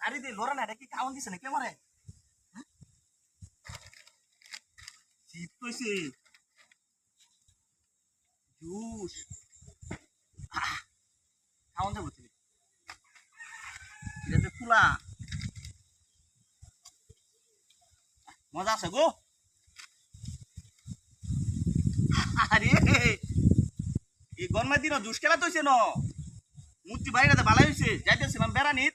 আরে দে লোরা না কি খাওয়ান দিছে না কে মারে শীত কইছে। জুস। এটা মজা আছে গো। আরে, এই গরমের দিন জুস খেলা তো ন। মূর্তি বাইরে ভালো হয়েছে যাইতেছিলাম বেড়ানিত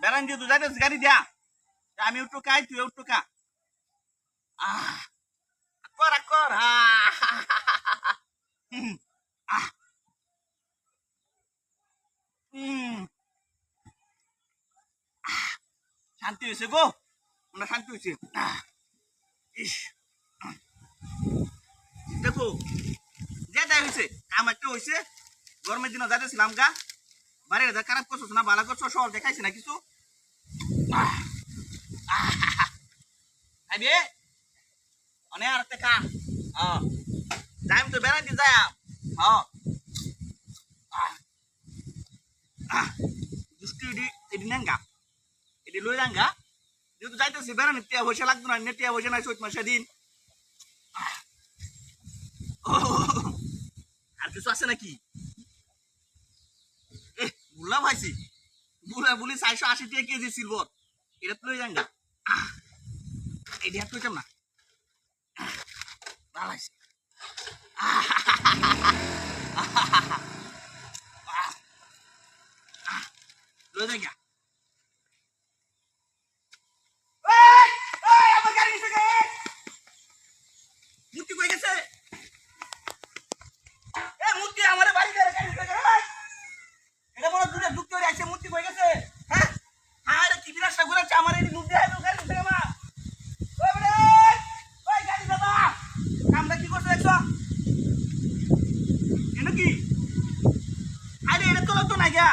বেড়ান দিয়ে তুই যাইতেছিস গাড়ি দিয়া। আমি একটু খাই তুই একটু খা কর কর শান্তি হয়েছে গো মানে শান্তি হয়েছে ইস। দেখো যেটা হয়েছে আমার একটা হয়েছে গরমের দিনে যাইতেছিলাম গা। বারে যা খারাপ করছ না ভালো করছ সব দেখাইছে না কিছু? খাইবে অনেক আর খা। হ্যাঁ। যাই তো বেড়াইতে যাই হ্যাঁ। দুষ্টি এটি এটি নেঙ্গা। এটি লই যাঙ্গা যেহেতু যাইতেছি বেড়ানি টিয়া পয়সা লাগতো না নেটিয়া পয়সা নাই চৈত মাসে দিন। আর কিছু আছে নাকি? বুলা ভাইছি বুলা বুলি চারশো আশি টাকা কেজি সিলভার এটা তুই যাই না এটা আর কইতাম না ভালো আছে লই যাঙ্গা এই, এই, আমার গাড়ি এসে গেছে। মূর্তি কই গেছে এ মূর্তি আমারে বাড়ি গেলে গাড়ি এসে গেছে, এই। এটা বড় দূরে ঢুকতে পারে আছে মূর্তি কই গেছে হ্যাঁ হ্যাঁ এটা কি বিরাট সাগর আছে আমার এই লুক দেয় গাড়ি এসে গেছে ওই বড়ে ওই গাড়ি দাদা কামটা কি করছে দেখছ এটা